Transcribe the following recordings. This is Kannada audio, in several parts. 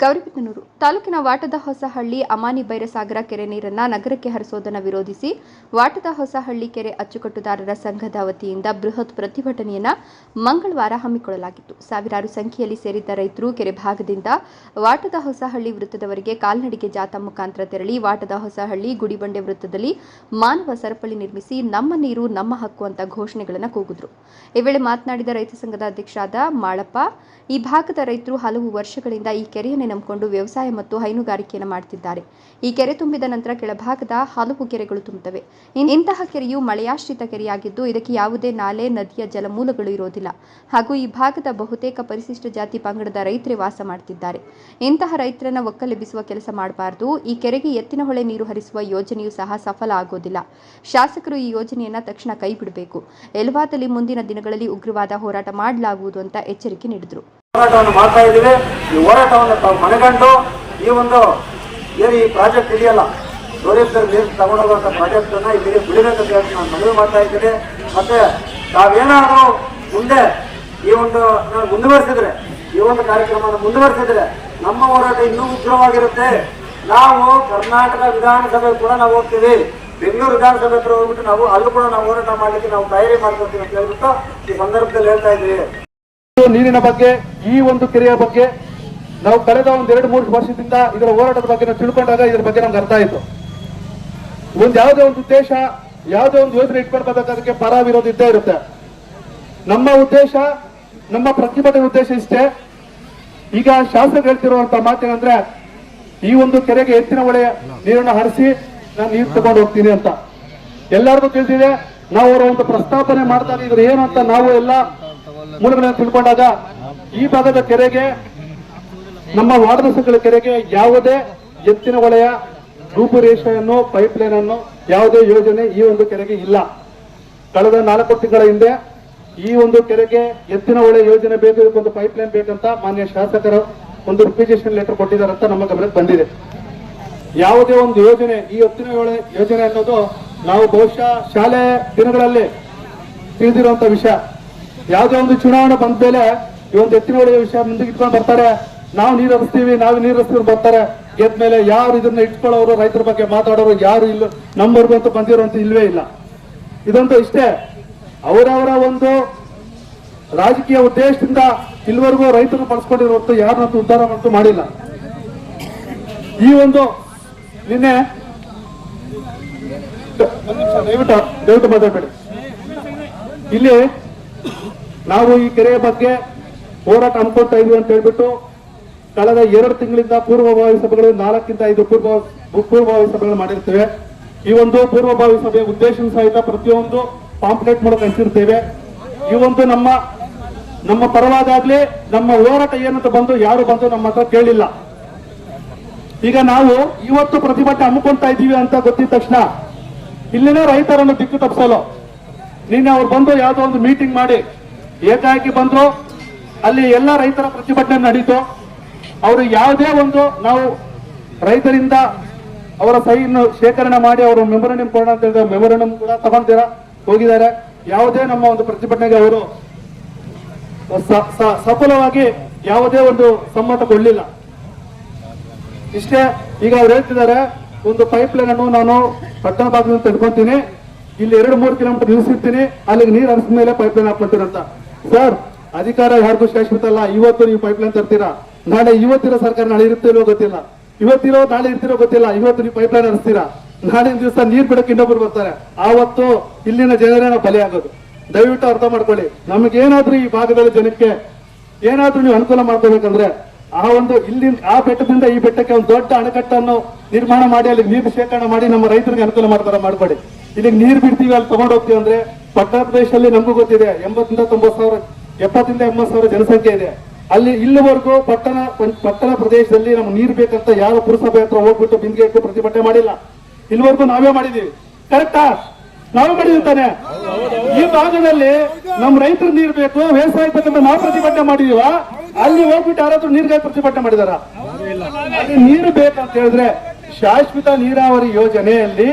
ಗೌರಿಬಿದನೂರು ತಾಲೂಕಿನ ವಾಟದ ಹೊಸಹಳ್ಳಿ ಅಮಾನಿ ಬೈರಸಾಗರ ಕೆರೆ ನೀರನ್ನ ನಗರಕ್ಕೆ ಹರಿಸೋದನ್ನು ವಿರೋಧಿಸಿ ವಾಟದ ಹೊಸಹಳ್ಳಿ ಕೆರೆ ಅಚ್ಚುಕಟ್ಟುದಾರರ ಸಂಘದ ವತಿಯಿಂದ ಬೃಹತ್ ಪ್ರತಿಭಟನೆಯನ್ನ ಮಂಗಳವಾರ ಹಮ್ಮಿಕೊಳ್ಳಲಾಗಿತ್ತು. ಸಾವಿರಾರು ಸಂಖ್ಯೆಯಲ್ಲಿ ಸೇರಿದ್ದ ರೈತರು ಕೆರೆ ಭಾಗದಿಂದ ವಾಟದ ಹೊಸಹಳ್ಳಿ ವೃತ್ತದವರೆಗೆ ಕಾಲ್ನಡಿಗೆ ಜಾಥಾ ಮುಖಾಂತರ ತೆರಳಿ ವಾಟದ ಹೊಸಹಳ್ಳಿ ಗುಡಿಬಂಡೆ ವೃತ್ತದಲ್ಲಿ ಮಾನವ ಸರಪಳಿ ನಿರ್ಮಿಸಿ ನಮ್ಮ ನೀರು, ನಮ್ಮ ಹಕ್ಕು ಅಂತ ಘೋಷಣೆಗಳನ್ನು ಕೂಗಿದ್ರು. ಈ ವೇಳೆ ಮಾತನಾಡಿದ ರೈತ ಸಂಘದ ಅಧ್ಯಕ್ಷರಾದ ಮಾಳಪ್ಪ, ಈ ಭಾಗದ ರೈತರು ಹಲವು ವರ್ಷಗಳಿಂದ ಈ ಕೆರೆಯನ್ನೇ ನಂಬಿಕೊಂಡು ವ್ಯವಸಾಯ ಮತ್ತು ಹೈನುಗಾರಿಕೆಯನ್ನು ಮಾಡುತ್ತಿದ್ದಾರೆ ಈ ಕೆರೆ ತುಂಬಿದ ನಂತರ ಕೆಳಭಾಗದ ಹಲವು ಕೆರೆಗಳು ತುಂಬುತ್ತವೆ ಇಂತಹ ಕೆರೆಯು ಮಳೆಯಾಶ್ರಿತ ಕೆರೆಯಾಗಿದ್ದು, ಇದಕ್ಕೆ ಯಾವುದೇ ನಾಲೆ, ನದಿಯ ಜಲಮೂಲಗಳು ಇರೋದಿಲ್ಲ. ಹಾಗೂ ಈ ಭಾಗದ ಬಹುತೇಕ ಪರಿಶಿಷ್ಟ ಜಾತಿ ಪಂಗಡದ ರೈತರೇ ವಾಸ ಮಾಡುತ್ತಿದ್ದಾರೆ ಇಂತಹ ರೈತರನ್ನ ಒಕ್ಕಲೆಬ್ಬಿಸುವ ಕೆಲಸ ಮಾಡಬಾರದು. ಈ ಕೆರೆಗೆ ಎತ್ತಿನ ಹೊಳೆ ನೀರು ಹರಿಸುವ ಯೋಜನೆಯೂ ಸಹ ಸಫಲ ಆಗೋದಿಲ್ಲ. ಶಾಸಕರು ಈ ಯೋಜನೆಯನ್ನ ತಕ್ಷಣ ಕೈಬಿಡಬೇಕು. ಎಲ್ವಾದಲ್ಲಿ ಮುಂದಿನ ದಿನಗಳಲ್ಲಿ ಉಗ್ರವಾದ ಹೋರಾಟ ಮಾಡಲಾಗುವುದು ಅಂತ ಎಚ್ಚರಿಕೆ ನೀಡಿದರು. ಹೋರಾಟವನ್ನು ಮಾಡ್ತಾ ಇದ್ದೀವಿ. ಈ ಹೋರಾಟವನ್ನು ತಾವು ಮನಗಂಡು ಈ ಒಂದು ಏನು ಈ ಪ್ರಾಜೆಕ್ಟ್ ಇದೆಯಲ್ಲ ಗೌರೀಶ್ವರ ನೀರು ತಗೊಂಡೋಗುವಂಥ ಪ್ರಾಜೆಕ್ಟ್ ಅನ್ನ ಇಲ್ಲಿ ಬಿಡಬೇಕಂತ ಹೇಳಿ ನಾನು ಮನವಿ ಮಾಡ್ತಾ ಇದ್ದೀನಿ. ಮತ್ತೆ ತಾವೇನಾದರೂ ಮುಂದೆ ಈ ಒಂದು ನಾವು ಮುಂದುವರಿಸಿದ್ರೆ, ಈ ಒಂದು ಕಾರ್ಯಕ್ರಮವನ್ನು ಮುಂದುವರಿಸಿದ್ರೆ ನಮ್ಮ ಹೋರಾಟ ಇನ್ನೂ ಉಗ್ರವಾಗಿರುತ್ತೆ. ನಾವು ಕರ್ನಾಟಕ ವಿಧಾನಸಭೆ ಕೂಡ ನಾವು ಹೋಗ್ತೀವಿ. ಬೆಂಗಳೂರು ವಿಧಾನಸಭೆ ಹತ್ರ ಹೋಗ್ಬಿಟ್ಟು ನಾವು ಅಲ್ಲೂ ಕೂಡ ನಾವು ಹೋರಾಟ ಮಾಡಲಿಕ್ಕೆ ನಾವು ತಯಾರಿ ಮಾಡ್ಕೊತೀವಿ ಅಂತ ಹೇಳ್ಬಿಟ್ಟು ಈ ಸಂದರ್ಭದಲ್ಲಿ ಹೇಳ್ತಾ ಇದ್ದೀವಿ. ನೀರಿನ ಬಗ್ಗೆ, ಈ ಒಂದು ಕೆರೆಯ ಬಗ್ಗೆ. ನಾವು ಕಳೆದ ಒಂದ್ ಎರಡು, ಮೂರು ವರ್ಷದಿಂದ ಇದರ ಹೋರಾಟದ ಬಗ್ಗೆ ನಾವು ತಿಳ್ಕೊಂಡಾಗ ಇದರ ಬಗ್ಗೆ ನಮ್ಗೆ ಅರ್ಥ ಆಯ್ತು. ಒಂದು ಯಾವುದೇ ಒಂದು ಉದ್ದೇಶ, ಯಾವುದೇ ಒಂದು ಯೋಜನೆ ಅದಕ್ಕೆ ಪರ ವಿರೋಧ ಇದ್ದೇ ಇರುತ್ತೆ. ನಮ್ಮ ಉದ್ದೇಶ, ನಮ್ಮ ಪ್ರತಿಭಟನೆ ಉದ್ದೇಶ ಇಷ್ಟೇ. ಈಗ ಶಾಸಕರು ಹೇಳ್ತಿರುವಂತ ಮಾತೇನಂದ್ರೆ, ಈ ಒಂದು ಕೆರೆಗೆ ಎತ್ತಿನ ಒಳೆಯ ನೀರನ್ನು ಹರಿಸಿ ನಾನು ನೀರು ತಗೊಂಡು ಹೋಗ್ತೀನಿ ಅಂತ. ಎಲ್ಲರಿಗೂ ತಿಳಿದಿದೆ, ನಾವು ಅವರ ಒಂದು ಪ್ರಸ್ತಾಪನೆ ಮಾಡ್ತಾರೆ ಇದ್ರ ಏನು ಅಂತ ನಾವು ಎಲ್ಲ ಮೂಲಗಳನ್ನು ತಿಳ್ಕೊಂಡಾಗ ಈ ಭಾಗದ ಕೆರೆಗೆ, ನಮ್ಮ ವಾರ್ಡಸಗಳ ಕೆರೆಗೆ ಯಾವುದೇ ಎತ್ತಿನ ಒಳೆಯ ರೂಪುರೇಷೆಯನ್ನು ಪೈಪ್ ಲೈನ್ ಅನ್ನು ಯಾವುದೇ ಯೋಜನೆ ಈ ಒಂದು ಕೆರೆಗೆ ಇಲ್ಲ. ಕಳೆದ ನಾಲ್ಕು ತಿಂಗಳ ಹಿಂದೆ ಈ ಒಂದು ಕೆರೆಗೆ ಎತ್ತಿನ ಹೊಳೆ ಯೋಜನೆ ಬೇಕು ಇದಕ್ಕೊಂದು ಪೈಪ್ ಲೈನ್ ಬೇಕಂತ ಮಾನ್ಯ ಶಾಸಕರು ಒಂದು ರಿಕ್ವಿಜೇಷನ್ ಲೆಟರ್ ಕೊಟ್ಟಿದ್ದಾರೆ ಅಂತ ನಮ್ಮ ಗಮನಕ್ಕೆ ಬಂದಿದೆ. ಯಾವುದೇ ಒಂದು ಯೋಜನೆ, ಈ ಎತ್ತಿನ ಒಳೆ ಯೋಜನೆ ಅನ್ನೋದು ನಾವು ಬಹುಶಃ ಶಾಲೆ ದಿನಗಳಲ್ಲಿ ತಿಳಿದಿರುವಂತ ವಿಷಯ. ಯಾವುದೇ ಒಂದು ಚುನಾವಣೆ ಬಂದ ಮೇಲೆ ಈ ಒಂದು ಎತ್ತಿನ ಹೊಳೆಯ ವಿಷಯ ಮುಂದಕ್ಕೆ ಇಟ್ಕೊಂಡು ಬರ್ತಾರೆ. ನಾವು ನೀರು ಹರಿಸ್ತೀವಿ, ನಾವು ನೀರು ಹರಿಸ್ತೀವಿ ಬರ್ತಾರೆ. ಗೆದ್ದ ಮೇಲೆ ಯಾರು ಇದನ್ನ ಇಟ್ಕೊಳ್ಳೋರು, ರೈತರ ಬಗ್ಗೆ ಮಾತಾಡೋರು, ಯಾರು ಇಲ್ಲ, ನಮ್ಮವರೆಗೂ ಅಂತ ಬಂದಿರುವಂತ ಇಲ್ವೇ ಇಲ್ಲ. ಇದಂತೂ ಇಷ್ಟೇ. ಅವರವರ ಒಂದು ರಾಜಕೀಯ ಉದ್ದೇಶದಿಂದ ಇಲ್ಲಿವರೆಗೂ ರೈತರು ಬಳಸ್ಕೊಂಡಿರುವಂತ ಯಾರನ್ನಂತೂ ಉದ್ಧಾರ ಅಂತೂ ಮಾಡಿಲ್ಲ. ಈ ಒಂದು ನಿನ್ನೆ ದಯವಿಟ್ಟು ದಯವಿಟ್ಟು ಮಾತಾಡ್ಬೇಡಿ. ಇಲ್ಲಿ ನಾವು ಈ ಕೆರೆಯ ಬಗ್ಗೆ ಹೋರಾಟ ಹಮ್ಮಿಕೊಳ್ತಾ ಇದೀವಿ ಅಂತ ಹೇಳ್ಬಿಟ್ಟು ಕಳೆದ ಎರಡು ತಿಂಗಳಿಂದ ಪೂರ್ವಭಾವಿ ಸಭೆಗಳು ನಾಲ್ಕಿಂದ ಐದು ಪೂರ್ವ ಪೂರ್ವಭಾವಿ ಸಭೆಗಳು ಮಾಡಿರ್ತೇವೆ. ಈ ಒಂದು ಪೂರ್ವಭಾವಿ ಸಭೆಯ ಉದ್ದೇಶ ಸಹಿತ ಪ್ರತಿಯೊಂದು ಪಾಂಪ್ಲೇಟ್ ಮೂಲಕ ಹಂಚಿರ್ತೇವೆ. ಈ ಒಂದು ನಮ್ಮ ನಮ್ಮ ಪರವಾದಾಗ್ಲಿ ನಮ್ಮ ಹೋರಾಟ ಏನಂತ ಬಂದು ಯಾರು ಬಂದು ನಮ್ಮ ಹತ್ರ ಕೇಳಿಲ್ಲ. ಈಗ ನಾವು ಇವತ್ತು ಪ್ರತಿಭಟನೆ ಹಮ್ಮಿಕೊಳ್ತಾ ಇದ್ದೀವಿ ಅಂತ ಗೊತ್ತಿದ ತಕ್ಷಣ ಇಲ್ಲಿನ ರೈತರನ್ನು ದಿಕ್ಕು ತಪ್ಪಿಸಲು ನಿನ್ನೆ ಅವ್ರು ಬಂದು ಯಾವುದೋ ಒಂದು ಮೀಟಿಂಗ್ ಮಾಡಿ ಏಕಾಏಕಿ ಬಂದ್ರು, ಅಲ್ಲಿ ಎಲ್ಲ ರೈತರ ಪ್ರತಿಭಟನೆ ನಡೀತು. ಅವರು ಯಾವುದೇ ಒಂದು ನಾವು ರೈತರಿಂದ ಅವರ ಸಹಿಯನ್ನು ಶೇಖರಣೆ ಮಾಡಿ ಅವರು ಮೆಮೊರಂಡಮ್ ಕೊಡೋಣ ಅಂತ ಹೇಳಿದ್ರೆ ಮೆಮೊರಂಡಮ್ ಕೂಡ ತಗೊಂತೀರಾ? ಹೋಗಿದ್ದಾರೆ. ಯಾವುದೇ ನಮ್ಮ ಒಂದು ಪ್ರತಿಭಟನೆಗೆ ಅವರು ಸಫಲವಾಗಿ ಯಾವುದೇ ಒಂದು ಸಮ್ಮತ ಕೊಡಲಿಲ್ಲ. ಇಷ್ಟೇ, ಈಗ ಅವ್ರು ಹೇಳ್ತಿದ್ದಾರೆ, ಒಂದು ಪೈಪ್ ಲೈನ್ ಅನ್ನು ನಾನು ಪಟ್ಟಣ ಭಾಗದಿಂದ ತೆಗೆದುಕೊಂತೀನಿ. ಇಲ್ಲಿ ಎರಡು ಮೂರು ಕಿಲೋಮೀಟರ್ ನಿಲ್ಲಿಸಿರ್ತೀನಿ ಅಲ್ಲಿಗೆ ನೀರು ಹರಿಸಿದ ಮೇಲೆ ಪೈಪ್ ಲೈನ್ ಹಾಕೊಂತೀರಂತ ಸರ್, ಅಧಿಕಾರ ಯಾರಿಗೂ ಶಾಶ್ವತ ಇವತ್ತು ನೀವು ಪೈಪ್ ಲೈನ್ ತರ್ತೀರಾ? ನಾಳೆ ಇವತ್ತಿರೋ ಸರ್ಕಾರ ನಾಳೆ ಇರುತ್ತೇನೋ ಗೊತ್ತಿಲ್ಲ. ಇವತ್ತಿರೋ ನಾಳೆ ಇರ್ತಿರೋ ಗೊತ್ತಿಲ್ಲ. ಇವತ್ತು ನೀವು ಪೈಪ್ ಲೈನ್ ಹರಿಸ್ತೀರಾ ನಾಳಿನ ದಿವಸ ನೀರ್ ಬಿಡಕ್ಕೆ ಇನ್ನೊಬ್ರು ಬರ್ತಾರೆ. ಆವತ್ತು ಇಲ್ಲಿನ ಜನರೇ ನಾವು ಬಲಿ ಆಗೋದು ದಯವಿಟ್ಟು ಅರ್ಥ ಮಾಡ್ಕೊಳ್ಳಿ. ನಮಗೇನಾದ್ರೂ ಈ ಭಾಗದಲ್ಲಿ ಜನಕ್ಕೆ ಏನಾದ್ರೂ ನೀವು ಅನುಕೂಲ ಮಾಡ್ಕೋಬೇಕಂದ್ರೆ, ಆ ಒಂದು ಇಲ್ಲಿ ಆ ಬೆಟ್ಟದಿಂದ ಈ ಬೆಟ್ಟಕ್ಕೆ ಒಂದು ದೊಡ್ಡ ಅಣೆಕಟ್ಟನ್ನು ನಿರ್ಮಾಣ ಮಾಡಿ, ಅಲ್ಲಿ ನೀರು ಶೇಖರಣೆ ಮಾಡಿ ನಮ್ಮ ರೈತರಿಗೆ ಅನುಕೂಲ ಮಾಡ್ತಾರೆ ಮಾಡ್ಕೊಡಿ ಇಲ್ಲಿಗೆ ನೀರು ಬಿಡ್ತೀವಿ, ಅಲ್ಲಿ ತಗೊಂಡೋಗ್ತೀವಿ ಅಂದ್ರೆ ಪಟ್ಟಣ ಪ್ರದೇಶದಲ್ಲಿ ನಮಗೂ ಗೊತ್ತಿದೆ, ಎಂಬತ್ತರಿಂದ ತೊಂಬತ್ತು ಸಾವಿರ, ಎಪ್ಪತ್ತರಿಂದ ಎಂಬತ್ತು ಸಾವಿರ ಜನಸಂಖ್ಯೆ ಇದೆ. ಅಲ್ಲಿ ಇಲ್ಲಿವರೆಗೂ ಪಟ್ಟಣ ಪಟ್ಟಣ ಪ್ರದೇಶದಲ್ಲಿ ನಮ್ಗೆ ನೀರು ಬೇಕಂತ ಯಾವ ಪುರಸಭೆ ಹತ್ರ ಹೋಗ್ಬಿಟ್ಟು ಬಿಂದಿಗೆ ಇಟ್ಟು ಪ್ರತಿಭಟನೆ ಮಾಡಿಲ್ಲ. ಇಲ್ಲಿವರೆಗೂ ನಾವೇ ಮಾಡಿದೀವಿ ಕರೆಕ್ಟಾ? ನಾವೇ ಮಾಡಿದೀವಿ ತಾನೆ? ಈ ಭಾಗದಲ್ಲಿ ನಮ್ ರೈತರು ನೀರು ಬೇಕು, ವ್ಯವಸಾಯ ನಾವು ಪ್ರತಿಭಟನೆ ಮಾಡಿದೀವ. ಅಲ್ಲಿ ಹೋಗ್ಬಿಟ್ಟು ಯಾರಾದ್ರೂ ನೀರಿಗಾಗಿ ಪ್ರತಿಭಟನೆ ಮಾಡಿದಾರ? ನೀರು ಬೇಕಂತ ಹೇಳಿದ್ರೆ ಶಾಶ್ವತ ನೀರಾವರಿ ಯೋಜನೆಯಲ್ಲಿ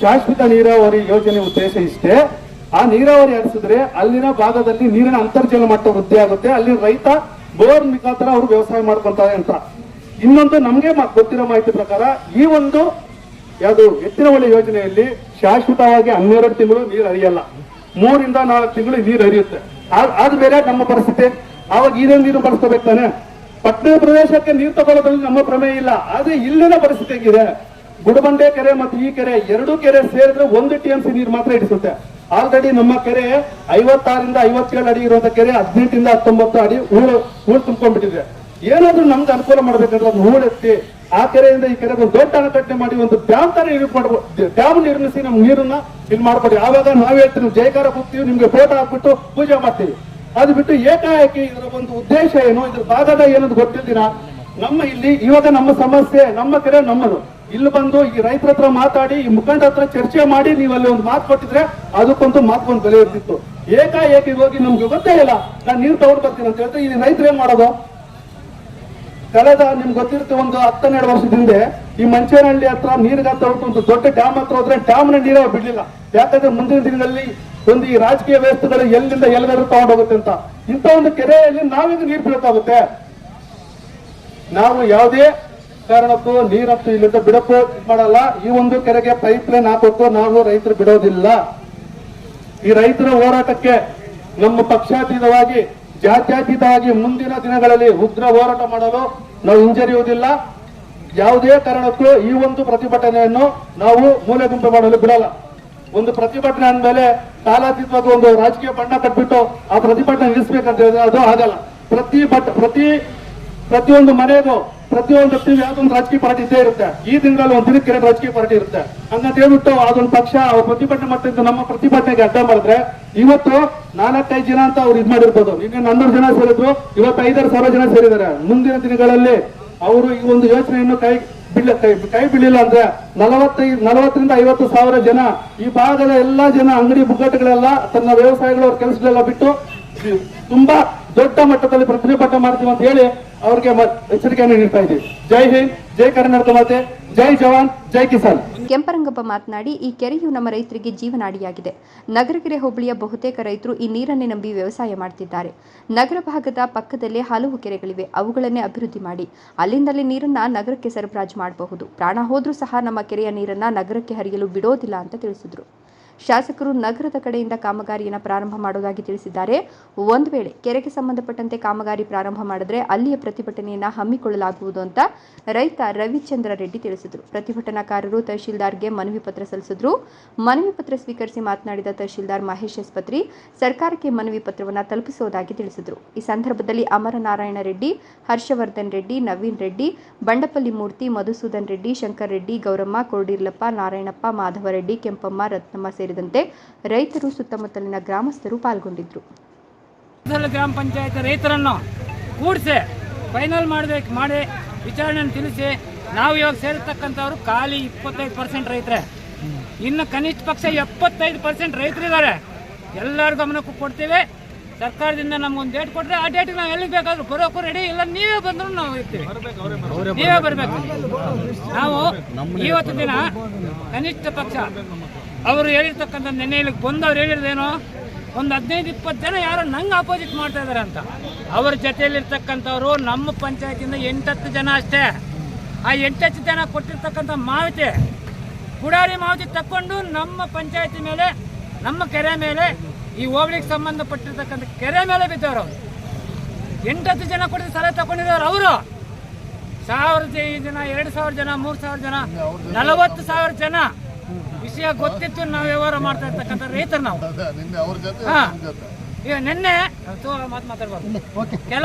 ಶಾಶ್ವತ ನೀರಾವರಿ ಯೋಜನೆ ಉದ್ದೇಶ ಇಷ್ಟೇ. ಆ ನೀರಾವರಿ ಹರಿಸಿದ್ರೆ ಅಲ್ಲಿನ ಭಾಗದಲ್ಲಿ ನೀರಿನ ಅಂತರ್ಜಲ ಮಟ್ಟ ವೃದ್ಧಿ ಆಗುತ್ತೆ. ಅಲ್ಲಿ ರೈತ ಬೋರ್ ಮುಖಾಂತರ ಅವರು ವ್ಯವಸಾಯ ಮಾಡ್ಕೊಂತಾರೆ ಅಂತ. ಇನ್ನೊಂದು ನಮ್ಗೆ ಗೊತ್ತಿರೋ ಮಾಹಿತಿ ಪ್ರಕಾರ ಈ ಒಂದು ಯಾವುದು ಎತ್ತಿನ ಹೊಳೆ ಯೋಜನೆಯಲ್ಲಿ ಶಾಶ್ವತವಾಗಿ ಹನ್ನೆರಡು ತಿಂಗಳು ನೀರು ಹರಿಯಲ್ಲ. ಮೂರಿಂದ ನಾಲ್ಕು ತಿಂಗಳು ನೀರು ಹರಿಯುತ್ತೆ. ಅದ್ ಬೇರೆ ನಮ್ಮ ಪರಿಸ್ಥಿತಿ. ಆವಾಗ ಇದೇ ನೀರು ಬಳಸ್ಕೋಬೇಕು ತಾನೆ. ಪಟ್ಟಣ ಪ್ರದೇಶಕ್ಕೆ ನೀರು ತಗೊಳ್ಳೋದ್ರಲ್ಲಿ ನಮ್ಮ ಪ್ರಮೇಯ ಇಲ್ಲ. ಆದ್ರೆ ಇಲ್ಲಿನ ಪರಿಸ್ಥಿತಿ ಹೇಗಿದೆ? ಗುಡಬಂಡೆ ಕೆರೆ ಮತ್ತು ಈ ಕೆರೆ ಎರಡು ಕೆರೆ ಸೇರಿದ್ರೆ ಒಂದು ಟಿ ಎಂ ಸಿ ನೀರು ಮಾತ್ರ ಇಡಿಸುತ್ತೆ ಆಲ್ರೆಡಿ ನಮ್ಮ ಕೆರೆ ಐವತ್ತಾರಿಂದ ಐವತ್ತೇಳು ಅಡಿ ಇರುವಂತ ಕೆರೆ ಹದಿನೆಂಟರಿಂದ ಹತ್ತೊಂಬತ್ತು ಅಡಿ ಹೂಳು ಹೂಳು ತುಂಬ್ಕೊಂಡ್ಬಿಟ್ಟಿದೆ. ಏನಾದ್ರೂ ನಮ್ಗೆ ಅನುಕೂಲ ಮಾಡ್ಬೇಕಂದ್ರೆ ಅದನ್ನ ಹೂಳೆತ್ತಿ ಆ ಕೆರೆಯಿಂದ ಈ ಕೆರೆಗೆ ಒಂದು ದೊಡ್ಡ ಅಣಕಟ್ಟೆ ಮಾಡಿ ಒಂದು ಡ್ಯಾಮ್ ತರ ಮಾಡ್ಬೋದು ಡ್ಯಾಮ್ ನಿರ್ಮಿಸಿ ನಮ್ ನೀರನ್ನ ಇಲ್ಲಿ ಮಾಡ್ಕೊಡಿ. ಆವಾಗ ನಾವ್ ಹೇಳ್ತೀವಿ ಜಯಕಾರ ಹೋಗ್ತೀವಿ, ನಿಮ್ಗೆ ಫೋಟೋ ಹಾಕ್ಬಿಟ್ಟು ಪೂಜೆ ಮಾಡ್ತೀವಿ. ಅದು ಬಿಟ್ಟು ಏಕಾಏಕಿ ಇದರ ಒಂದು ಉದ್ದೇಶ ಏನು? ಇದ್ರ ಭಾಗದ ಏನಂತ ಗೊತ್ತಿಲ್ದಿರ? ನಮ್ಮ ಇಲ್ಲಿ, ಇವಾಗ ನಮ್ಮ ಸಮಸ್ಯೆ, ನಮ್ಮ ಕೆರೆ ನಮ್ಮದು. ಇಲ್ಲಿ ಬಂದು ಈ ರೈತರ ಹತ್ರ ಮಾತಾಡಿ, ಈ ಮುಖಂಡ ಹತ್ರ ಚರ್ಚೆ ಮಾಡಿ ನೀವು ಅಲ್ಲಿ ಒಂದು ಮಾತು ಕೊಟ್ಟಿದ್ರೆ ಅದಕ್ಕೊಂದು ಮಾತುಕೊಂದು ಬೆಲೆ ಇರ್ತಿತ್ತು. ಏಕಾಏಕಿ ಹೋಗಿ ನಮ್ಗೆ ಗೊತ್ತೇ ಇಲ್ಲ. ನಾನು ನೀರು ತಗೊಂಡು ಬರ್ತೀನಿ ಅಂತ ಹೇಳ್ತಾ ಈ ರೈತರು ಏನ್ ಮಾಡೋದು? ಕಳೆದ ನಿಮ್ಗೆ ಗೊತ್ತಿರುತ್ತೆ, ಒಂದು ಹತ್ತನ್ನೆರಡು ವರ್ಷದ ಹಿಂದೆ ಈ ಮಂಚೇನಹಳ್ಳಿ ಹತ್ರ ನೀರಿಗೆ ಹೊರಟು ಒಂದು ದೊಡ್ಡ ಡ್ಯಾಮ್ ಹತ್ರ ಹೋದ್ರೆ ಡ್ಯಾಮ್ನ ನೀರೇ ಬಿಡ್ಲಿಲ್ಲ. ಯಾಕಂದ್ರೆ ಮುಂದಿನ ದಿನಗಳಲ್ಲಿ ಒಂದು ಈ ರಾಜಕೀಯ ವ್ಯವಸ್ಥೆಗಳು ಎಲ್ಲಿಂದ ಎಲ್ಲರೂ ತಗೊಂಡೋಗುತ್ತೆ ಅಂತ. ಇಂಥ ಒಂದು ಕೆರೆಯಲ್ಲಿ ನಾವೀಗ ನೀರು ಬೀಳಕ್ಕಾಗುತ್ತೆ ನಾವು ಯಾವುದೇ ಕಾರಣಕ್ಕೂ ನೀರಂತೂ ಇಲ್ಲಿಂದ ಬಿಡಕ್ಕೂ ಮಾಡಲ್ಲ. ಈ ಒಂದು ಕೆರೆಗೆ ಪೈಪ್ ಲೈನ್ ಹಾಕೋಕ್ಕೂ ನಾವು ರೈತರು ಬಿಡೋದಿಲ್ಲ. ಈ ರೈತರ ಹೋರಾಟಕ್ಕೆ ನಮ್ಮ ಪಕ್ಷಾತೀತವಾಗಿ, ಜಾತ್ಯತೀತವಾಗಿ ಮುಂದಿನ ದಿನಗಳಲ್ಲಿ ಉಗ್ರ ಹೋರಾಟ ಮಾಡಲು ನಾವು ಹಿಂಜರಿಯುವುದಿಲ್ಲ. ಯಾವುದೇ ಕಾರಣಕ್ಕೂ ಈ ಒಂದು ಪ್ರತಿಭಟನೆಯನ್ನು ನಾವು ಮೂಲೆ ಗುಂಪು ಮಾಡಲು ಬಿಡಲ್ಲ. ಒಂದು ಪ್ರತಿಭಟನೆ ಅಂದಮೇಲೆ ಕಾಲಾತೀತವಾಗಿ ಒಂದು ರಾಜಕೀಯ ಬಣ್ಣ ಕಟ್ಬಿಟ್ಟು ಆ ಪ್ರತಿಭಟನೆ ನಿಲ್ಲಿಸಬೇಕಂತ ಹೇಳಿದ್ರೆ ಅದು ಆಗಲ್ಲ. ಪ್ರತಿ ಪ್ರತಿ ಪ್ರತಿಯೊಂದು ಮನೆಗೂ, ಪ್ರತಿಯೊಂದು ಯಾವ್ದೊಂದು ರಾಜಕೀಯ ಪಾರ್ಟಿ ಇದ್ದೇ ಇರುತ್ತೆ. ಈ ತಿಂಗಳಲ್ಲಿ ಒಂದು ದಿನಕ್ಕೆ ಎರಡು ರಾಜಕೀಯ ಪಾರ್ಟಿ ಇರುತ್ತೆ. ಹಂಗಂತ ಹೇಳ್ಬಿಟ್ಟು ಅದೊಂದು ಪಕ್ಷ, ಅವ್ರ ಪ್ರತಿಭಟನೆ ಮಾಡ್ತಿದ್ದು ನಮ್ಮ ಪ್ರತಿಭಟನೆಗೆ ಅಡ್ಡ ಮಾಡಿದ್ರೆ, ಇವತ್ತು ನಾಲ್ಕೈದು ಜನ ಅಂತ ಅವ್ರು ಇದ್ ಮಾಡಿರ್ಬೋದು. ನಿನ್ನೆ ಹನ್ನೊಂದು ಜನ ಸೇರಿದ್ರು, ಇವತ್ತು ಐದಾರು ಸಾವಿರ ಜನ ಸೇರಿದ್ದಾರೆ. ಮುಂದಿನ ದಿನಗಳಲ್ಲಿ ಅವರು ಈ ಒಂದು ಯೋಚನೆಯನ್ನು ಕೈ ಬಿಳ ಕೈ ಕೈ ಅಂದ್ರೆ ನಲವತ್ತೈದು ನಲವತ್ತರಿಂದ ಐವತ್ತು ಸಾವಿರ ಜನ, ಈ ಭಾಗದ ಎಲ್ಲಾ ಜನ ಅಂಗಡಿ ಬುಗ್ಗಟ್ಟುಗಳೆಲ್ಲ ತನ್ನ ವ್ಯವಸಾಯಗಳು, ಅವ್ರ ಕೆಲಸಗಳೆಲ್ಲ ಬಿಟ್ಟು ತುಂಬಾ ದೊಡ್ಡ ಮಟ್ಟದಲ್ಲಿ ಪ್ರತಿಭಟನೆ ಮಾಡ್ತೀವಿ ಅಂತ ಹೇಳಿ ಅವ್ರಿಗೆ ಎಚ್ಚರಿಕೆಯನ್ನು ನೀಡ್ತಾ ಇದ್ದೀವಿ. ಜೈ ಹಿಂದ್, ಜೈ ಕರ್ನಾಟಕ ಮಾತೆ, ಜೈ ಜವಾನ್, ಜೈ ಕಿಸಾನ್. ಕೆಂಪರಂಗಪ್ಪ ಮಾತನಾಡಿ, ಈ ಕೆರೆಯು ನಮ್ಮ ರೈತರಿಗೆ ಜೀವನಾಡಿಯಾಗಿದೆ. ನಗರಕೆರೆ ಹೋಬಳಿಯ ಬಹುತೇಕ ರೈತರು ಈ ನೀರನ್ನೇ ನಂಬಿ ವ್ಯವಸಾಯ ಮಾಡ್ತಿದ್ದಾರೆ. ನಗರ ಭಾಗದ ಪಕ್ಕದಲ್ಲೇ ಹಲವು ಕೆರೆಗಳಿವೆ. ಅವುಗಳನ್ನೇ ಅಭಿವೃದ್ಧಿ ಮಾಡಿ, ಅಲ್ಲಿಂದಲೇ ನೀರನ್ನ ನಗರಕ್ಕೆ ಸರಬರಾಜು ಮಾಡಬಹುದು. ಪ್ರಾಣ ಹೋದ್ರೂ ಸಹ ನಮ್ಮ ಕೆರೆಯ ನೀರನ್ನ ನಗರಕ್ಕೆ ಹರಿಯಲು ಬಿಡೋದಿಲ್ಲ ಅಂತ ತಿಳಿಸಿದರು. ಶಾಸಕರು ನಗರದ ಕಡೆಯಿಂದ ಕಾಮಗಾರಿಯನ್ನು ಪ್ರಾರಂಭ ಮಾಡೋದಾಗಿ ತಿಳಿಸಿದ್ದಾರೆ. ಒಂದು ವೇಳೆ ಕೆರೆಗೆ ಸಂಬಂಧಪಟ್ಟಂತೆ ಕಾಮಗಾರಿ ಪ್ರಾರಂಭ ಮಾಡಿದ್ರೆ ಅಲ್ಲಿಯ ಪ್ರತಿಭಟನೆಯನ್ನು ಹಮ್ಮಿಕೊಳ್ಳಲಾಗುವುದು ಅಂತ ರೈತ ರವಿಚಂದ್ರ ರೆಡ್ಡಿ ತಿಳಿಸಿದರು. ಪ್ರತಿಭಟನಾಕಾರರು ತಹಶೀಲ್ದಾರ್ಗೆ ಮನವಿ ಪತ್ರ ಸಲ್ಲಿಸಿದ್ರು. ಮನವಿ ಪತ್ರ ಸ್ವೀಕರಿಸಿ ಮಾತನಾಡಿದ ತಹಶೀಲ್ದಾರ್ ಮಹೇಶ್ ಎಸ್ಪತ್ರಿ ಸರ್ಕಾರಕ್ಕೆ ಮನವಿ ಪತ್ರವನ್ನು ತಲುಪಿಸುವುದಾಗಿ ತಿಳಿಸಿದರು. ಈ ಸಂದರ್ಭದಲ್ಲಿ ಅಮರನಾರಾಯಣ ರೆಡ್ಡಿ, ಹರ್ಷವರ್ಧನ್ ರೆಡ್ಡಿ, ನವೀನ್ ರೆಡ್ಡಿ, ಬಂಡಪಲ್ಲಿ ಮೂರ್ತಿ, ಮಧುಸೂದನ್ ರೆಡ್ಡಿ, ಶಂಕರ್ ರೆಡ್ಡಿ, ಗೌರಮ್ಮ ಕೋರ್ಡಿರ್ಲಪ್ಪ ನಾರಾಯಣಪ್ಪ ಮಾಧವರೆಡ್ಡಿ ಕೆಂಪಮ್ಮ, ರತ್ನಮ್ಮ ಸೇರಿದಂತೆ ರೈತರು ಸುತ್ತಮುತ್ತಲಿನ ಗ್ರಾಮಸ್ಥರು ಪಾಲ್ಗೊಂಡಿದ್ದರು ಮೊದಲ ಗ್ರಾಮ ಪಂಚಾಯತ್ ರೈತರನ್ನು ಕೂಡಿಸಿ ಫೈನಲ್ ಮಾಡಬೇಕು ಮಾಡಿ ವಿಚಾರಣೆ ತಿಳಿಸಿ ನಾವು ಇವಾಗ ಸೇರಿರ್ತಕ್ಕಂಥವ್ರು ಖಾಲಿ ಇಪ್ಪತ್ತೈದು ಪರ್ಸೆಂಟ್ ರೈತರೇ. ಇನ್ನು ಕನಿಷ್ಠ ಪಕ್ಷ ಎಪ್ಪತ್ತೈದು ಪರ್ಸೆಂಟ್ ರೈತರಿದ್ದಾರೆ. ಎಲ್ಲರ ಗಮನಕ್ಕೂ ಕೊಡ್ತೀವಿ. ಸರ್ಕಾರದಿಂದ ನಮ್ಗೊಂದು ಡೇಟ್ ಕೊಟ್ಟರೆ ಆ ಡೇಟ್ಗೆ ನಾವು ಎಲ್ಲಿಗೆ ಬೇಕಾದ್ರೂ ಬರೋಕ್ಕೂ ರೆಡಿ ಇಲ್ಲ ನೀವೇ ಬಂದರೂ ನಾವು ಇರ್ತೀವಿ. ನೀವೇ ಬರಬೇಕು. ನಾವು ಇವತ್ತು ದಿನ ಕನಿಷ್ಠ ಪಕ್ಷ ಅವರು ಹೇಳಿರ್ತಕ್ಕಂಥ ನೆನ್ನೆ ಇಲ್ಲಿಗೆ ಬಂದವ್ರು ಹೇಳಿರೋದೇನೋ? ಒಂದು ಹದಿನೈದು ಇಪ್ಪತ್ತು ಜನ ಯಾರೋ ನಂಗೆ ಅಪೋಸಿಟ್ ಮಾಡ್ತಾ ಇದ್ದಾರೆ ಅಂತ. ಅವ್ರ ಜೊತೆಯಲ್ಲಿರ್ತಕ್ಕಂಥವ್ರು ನಮ್ಮ ಪಂಚಾಯತಿಂದ ಎಂಟತ್ತು ಜನ ಅಷ್ಟೇ. ಆ ಎಂಟತ್ತು ಜನ ಕೊಟ್ಟಿರ್ತಕ್ಕಂಥ ಮಾಹಿತಿ ಪುಡಾರಿ ಮಾಹಿತಿ ತಕ್ಕೊಂಡು ನಮ್ಮ ಪಂಚಾಯತಿ ಮೇಲೆ ನಮ್ಮ ಕೆರೆ ಮೇಲೆ ಈ ಹೋಬಳಿಗೆ ಸಂಬಂಧಪಟ್ಟಿರ್ತಕ್ಕಂಥ ಕೆರೆ ಮೇಲೆ ಬಿದ್ದವರು ಅವರು. ಎಂಟತ್ತು ಜನ ಕೊಟ್ಟಿದ್ದ ಸಲಹೆ ತಗೊಂಡಿರೋರು ಅವರು. ಸಾವಿರದ ಐದು ಜನ ಎರಡು ಸಾವಿರ ಜನ ಮೂರು ಸಾವಿರ ಜನ ನಲವತ್ತು ಸಾವಿರ ಜನ. ವಿಷಯ ಗೊತ್ತಿತ್ತು ನಾವು ವ್ಯವಹಾರ ಮಾಡ್ತಾ ಇರ್ತಕ್ಕಂಥ ರೈತರು ನಾವು. ಹಾ. ಈಗ ನಿನ್ನೆ ಮಾತು ಮಾತಾಡ್ಬಾರ್ದು.